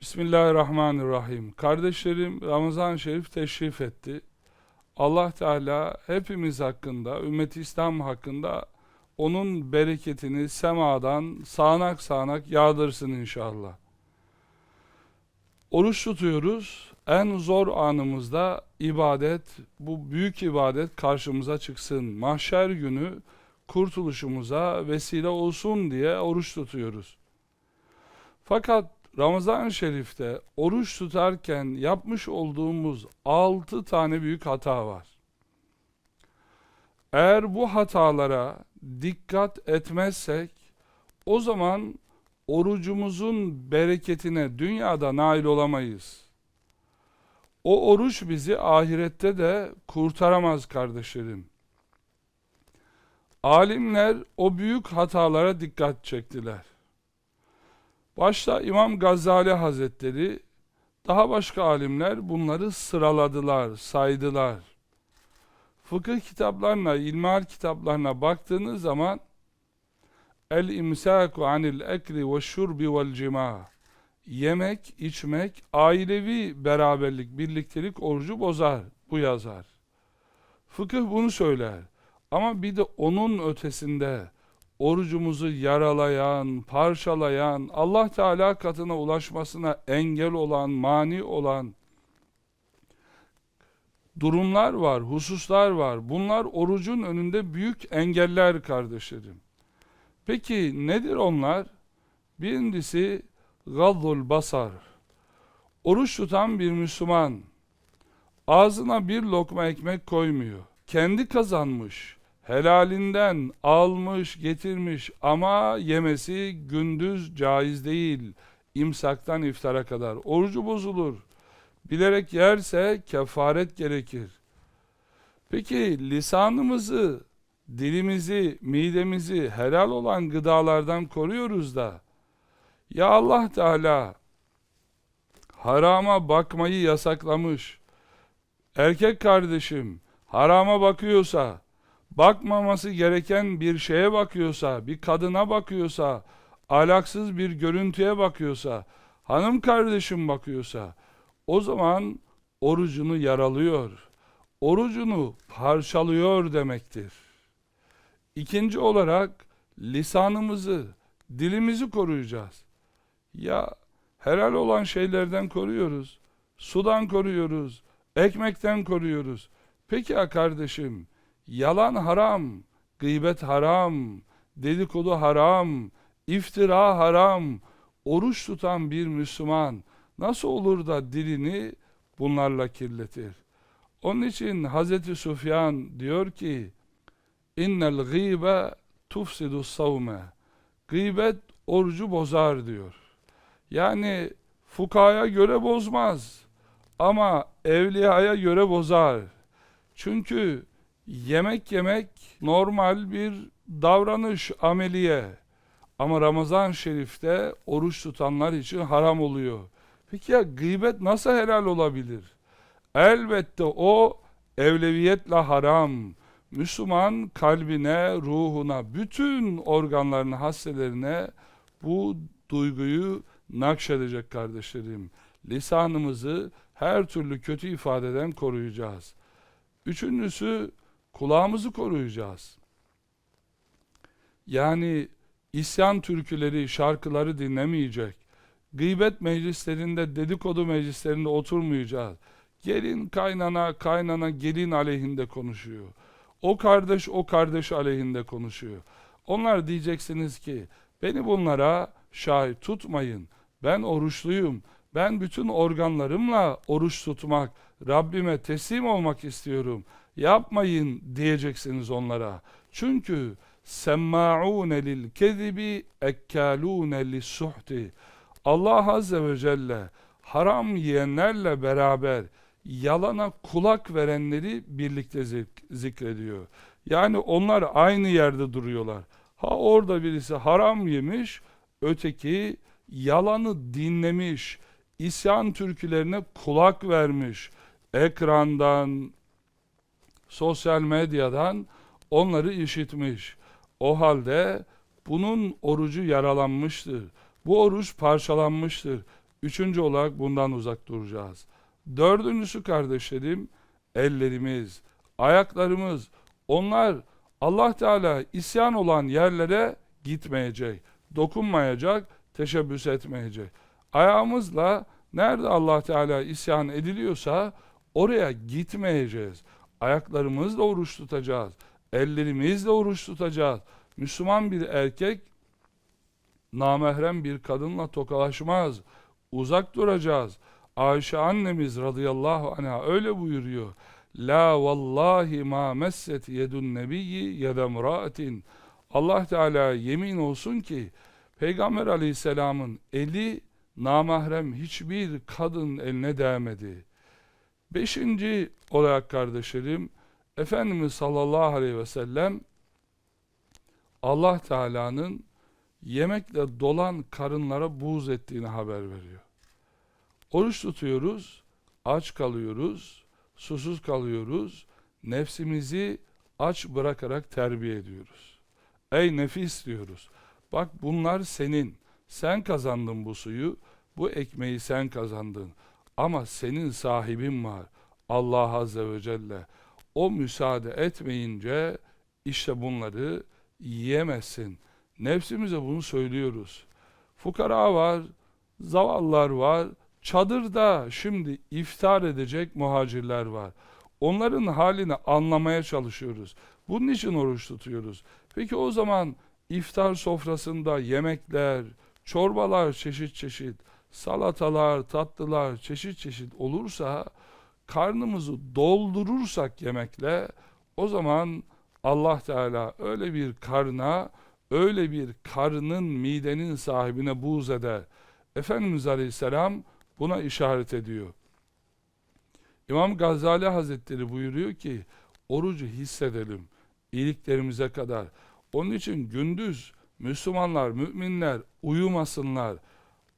Bismillahirrahmanirrahim. Kardeşlerim Ramazan-ı Şerif teşrif etti. Allah Teala hepimiz hakkında, ümmet İslam hakkında onun bereketini semadan sağanak sağanak yağdırsın inşallah. Oruç tutuyoruz. En zor anımızda ibadet, bu büyük ibadet karşımıza çıksın. Mahşer günü kurtuluşumuza vesile olsun diye oruç tutuyoruz. Fakat Ramazan-ı Şerif'te oruç tutarken yapmış olduğumuz altı tane büyük hata var. Eğer bu hatalara dikkat etmezsek o zaman orucumuzun bereketine dünyada nail olamayız. O oruç bizi ahirette de kurtaramaz kardeşlerim. Alimler o büyük hatalara dikkat çektiler. Başta İmam Gazali Hazretleri, daha başka alimler bunları sıraladılar, saydılar. Fıkıh kitaplarına, ilmihal kitaplarına baktığınız zaman el imsaku anil ekli ve şurbi vel cima yemek, içmek, ailevi beraberlik, birliktelik orucu bozar. Bu yazar. Fıkıh bunu söyler. Ama bir de onun ötesinde orucumuzu yaralayan, parçalayan, Allah Teala katına ulaşmasına engel olan, mani olan durumlar var, hususlar var. Bunlar orucun önünde büyük engeller kardeşlerim. Peki nedir onlar? Birincisi gazzul basar. Oruç tutan bir Müslüman ağzına bir lokma ekmek koymuyor. Kendi kazanmış, helalinden almış, getirmiş ama yemesi gündüz caiz değil. İmsaktan iftara kadar. Orucu bozulur. Bilerek yerse kefaret gerekir. Peki lisanımızı, dilimizi, midemizi helal olan gıdalardan koruyoruz da ya Allah Teala harama bakmayı yasaklamış. Erkek kardeşim harama bakıyorsa, bakmaması gereken bir şeye bakıyorsa, bir kadına bakıyorsa, alaksız bir görüntüye bakıyorsa, hanım kardeşim bakıyorsa, o zaman orucunu yaralıyor. Orucunu parçalıyor demektir. İkinci olarak lisanımızı, dilimizi koruyacağız. Ya helal olan şeylerden koruyoruz, sudan koruyoruz, ekmekten koruyoruz. Peki ya kardeşim, yalan haram, gıybet haram, dedikodu haram, iftira haram, oruç tutan bir Müslüman nasıl olur da dilini bunlarla kirletir? Onun için Hazreti Sufyan diyor ki, innel gıbe tufsidu savme. Gıybet orucu bozar diyor. Yani fukaya göre bozmaz ama evliyaya göre bozar. Çünkü yemek yemek normal bir davranış, ameliye. Ama Ramazan Şerif'te oruç tutanlar için haram oluyor. Peki ya gıybet nasıl helal olabilir? Elbette o evleviyetle haram. Müslüman kalbine, ruhuna, bütün organlarına, hasselerine bu duyguyu nakşedecek kardeşlerim. Lisanımızı her türlü kötü ifadeden koruyacağız. Üçüncüsü kulağımızı koruyacağız. Yani isyan türküleri, şarkıları dinlemeyecek. Gıybet meclislerinde, dedikodu meclislerinde oturmayacağız. Gelin kaynana, kaynana gelin aleyhinde konuşuyor. O kardeş o kardeş aleyhinde konuşuyor. Onlar diyeceksiniz ki beni bunlara şahit tutmayın. Ben oruçluyum. Ben bütün organlarımla oruç tutmak, Rabbime teslim olmak istiyorum. Yapmayın diyeceksiniz onlara. Çünkü semma'une lil kezibi ekkalune lissuhti. Allah azze ve celle haram yiyenlerle beraber yalana kulak verenleri birlikte zik- zikrediyor. Yani onlar aynı yerde duruyorlar. Ha orada birisi haram yemiş, öteki yalanı dinlemiş, isyan türkülerine kulak vermiş. Ekrandan, sosyal medyadan onları işitmiş. O halde bunun orucu yaralanmıştır. Bu oruç parçalanmıştır. Üçüncü olarak bundan uzak duracağız. Dördüncüsü kardeşlerim, ellerimiz, ayaklarımız, onlar Allah Teala isyan olan yerlere gitmeyecek, dokunmayacak, teşebbüs etmeyecek. Ayağımızla nerede Allah Teala isyan ediliyorsa oraya gitmeyeceğiz. Ayaklarımızla oruç tutacağız. Ellerimizle oruç tutacağız. Müslüman bir erkek namahrem bir kadınla tokalaşmaz. Uzak duracağız. Ayşe annemiz radıyallahu anha öyle buyuruyor. La vallahi ma messet yedun nebiyyi yedemraatin. Allah Teala yemin olsun ki Peygamber aleyhisselamın eli namahrem hiçbir kadın eline değmedi. Beşinci olarak kardeşlerim Efendimiz sallallahu aleyhi ve sellem Allah Teala'nın yemekle dolan karınlara buğz ettiğini haber veriyor. Oruç tutuyoruz, aç kalıyoruz, susuz kalıyoruz, nefsimizi aç bırakarak terbiye ediyoruz. Ey nefis diyoruz. Bak bunlar senin. Sen kazandın bu suyu, bu ekmeği sen kazandın. Ama senin sahibin var. Allah Azze ve Celle. O müsaade etmeyince işte bunları yiyemezsin. Nefsimize bunu söylüyoruz. Fukara var, zavallar var, çadırda şimdi iftar edecek muhacirler var. Onların halini anlamaya çalışıyoruz. Bunun için oruç tutuyoruz. Peki o zaman iftar sofrasında yemekler, çorbalar çeşit çeşit, salatalar, tatlılar çeşit çeşit olursa, karnımızı doldurursak yemekle, o zaman Allah Teala öyle bir karna, öyle bir karnın midenin sahibine buğz eder. Efendimiz Aleyhisselam buna işaret ediyor. İmam Gazali Hazretleri buyuruyor ki, orucu hissedelim, iyiliklerimize kadar. Onun için gündüz Müslümanlar, müminler uyumasınlar,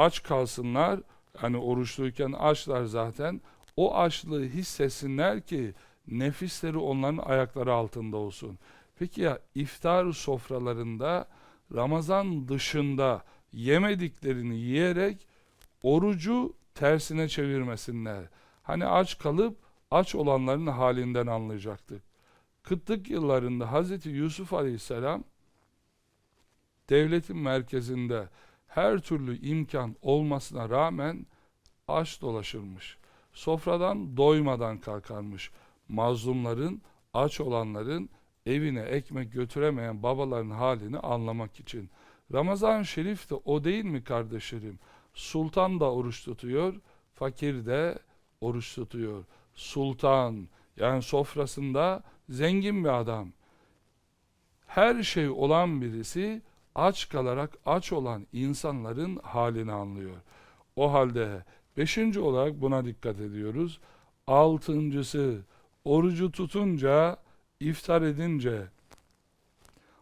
aç kalsınlar. Hani oruçluyken açlar zaten. O açlığı hissetsinler ki nefisleri onların ayakları altında olsun. Peki ya iftar sofralarında Ramazan dışında yemediklerini yiyerek orucu tersine çevirmesinler. Hani aç kalıp aç olanların halinden anlayacaktık. Kıtlık yıllarında Hz. Yusuf Aleyhisselam devletin merkezinde her türlü imkan olmasına rağmen aç dolaşırmış. Sofradan doymadan kalkarmış. Mazlumların, aç olanların evine ekmek götüremeyen babaların halini anlamak için. Ramazan Şerif de o değil mi kardeşlerim? Sultan da oruç tutuyor, fakir de oruç tutuyor. Sultan yani sofrasında zengin bir adam. Her şey olan birisi aç kalarak aç olan insanların halini anlıyor. O halde beşinci olarak buna dikkat ediyoruz. Altıncısı orucu tutunca iftar edince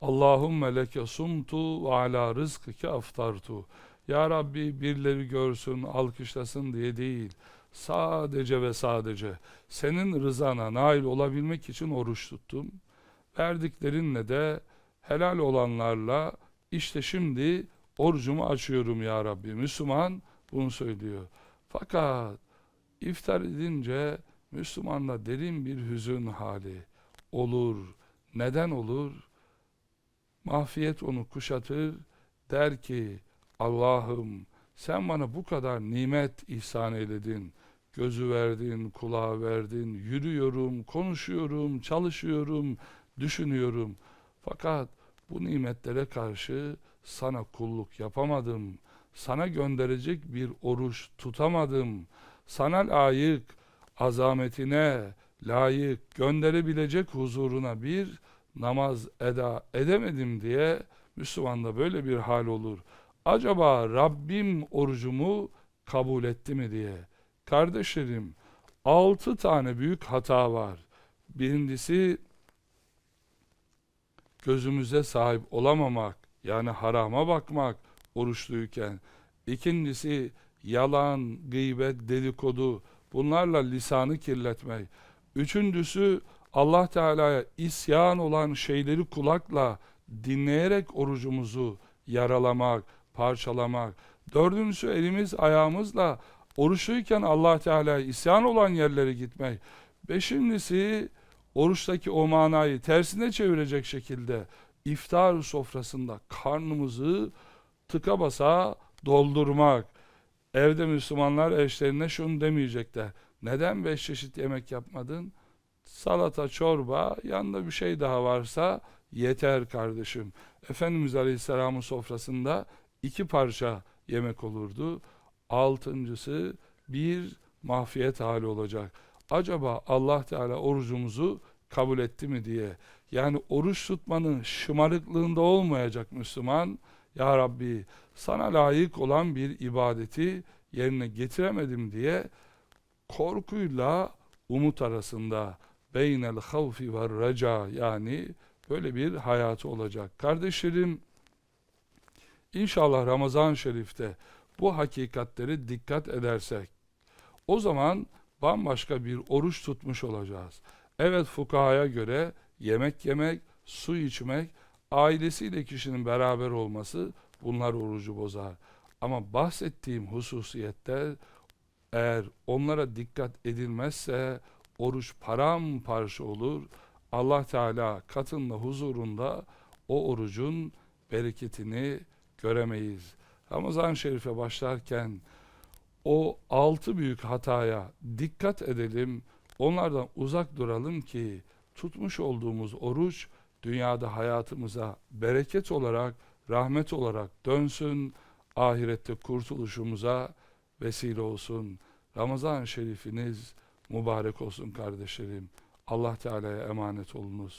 Allahümme leke sumtu ve ala rızkike aftartu. Ya Rabbi birileri görsün, alkışlasın diye değil. Sadece ve sadece senin rızana nail olabilmek için oruç tuttum. Verdiklerinle de helal olanlarla işte şimdi orucumu açıyorum ya Rabbi. Müslüman bunu söylüyor. Fakat iftar edince Müslümanda derin bir hüzün hali olur. Neden olur? Mahfiyet onu kuşatır. Der ki Allah'ım sen bana bu kadar nimet ihsan eyledin. Gözü verdin, kulağı verdin. Yürüyorum, konuşuyorum, çalışıyorum, düşünüyorum. Fakat bu nimetlere karşı sana kulluk yapamadım. Sana gönderecek bir oruç tutamadım. Sana layık, azametine layık, gönderebilecek huzuruna bir namaz eda edemedim diye Müslümanda böyle bir hal olur. Acaba Rabbim orucumu kabul etti mi diye. Kardeşlerim, altı tane büyük hata var. Birincisi gözümüze sahip olamamak, yani harama bakmak oruçluyken. İkincisi yalan, gıybet, dedikodu, bunlarla lisanı kirletmek. Üçüncüsü Allah Teala'ya isyan olan şeyleri kulakla dinleyerek orucumuzu yaralamak, parçalamak. Dördüncüsü elimiz ayağımızla oruçluyken Allah Teala'ya isyan olan yerlere gitmek. Beşincisi oruçtaki o manayı tersine çevirecek şekilde iftar sofrasında karnımızı tıka basa doldurmak. Evde Müslümanlar eşlerine şunu demeyecekler. Neden beş çeşit yemek yapmadın? Salata, çorba, yanında bir şey daha varsa yeter kardeşim. Efendimiz Aleyhisselam'ın sofrasında iki parça yemek olurdu. Altıncısı bir mahfiyet hali olacak. Acaba Allah Teala orucumuzu kabul etti mi diye. Yani oruç tutmanın şımarıklığında olmayacak Müslüman. Ya Rabbi sana layık olan bir ibadeti yerine getiremedim diye korkuyla umut arasında beynel havfi ve reca yani böyle bir hayatı olacak. Kardeşlerim inşallah Ramazan-ı Şerif'te bu hakikatleri dikkat edersek o zaman bambaşka bir oruç tutmuş olacağız. Evet fukahaya göre yemek yemek, su içmek, ailesiyle kişinin beraber olması bunlar orucu bozar. Ama bahsettiğim hususiyetler eğer onlara dikkat edilmezse oruç paramparça olur. Allah Teala katında huzurunda o orucun bereketini göremeyiz. Ramazan-ı Şerif'e başlarken o altı büyük hataya dikkat edelim. Onlardan uzak duralım ki tutmuş olduğumuz oruç dünyada hayatımıza bereket olarak, rahmet olarak dönsün. Ahirette kurtuluşumuza vesile olsun. Ramazan-ı Şerifiniz mübarek olsun kardeşlerim. Allah Teala'ya emanet olunuz.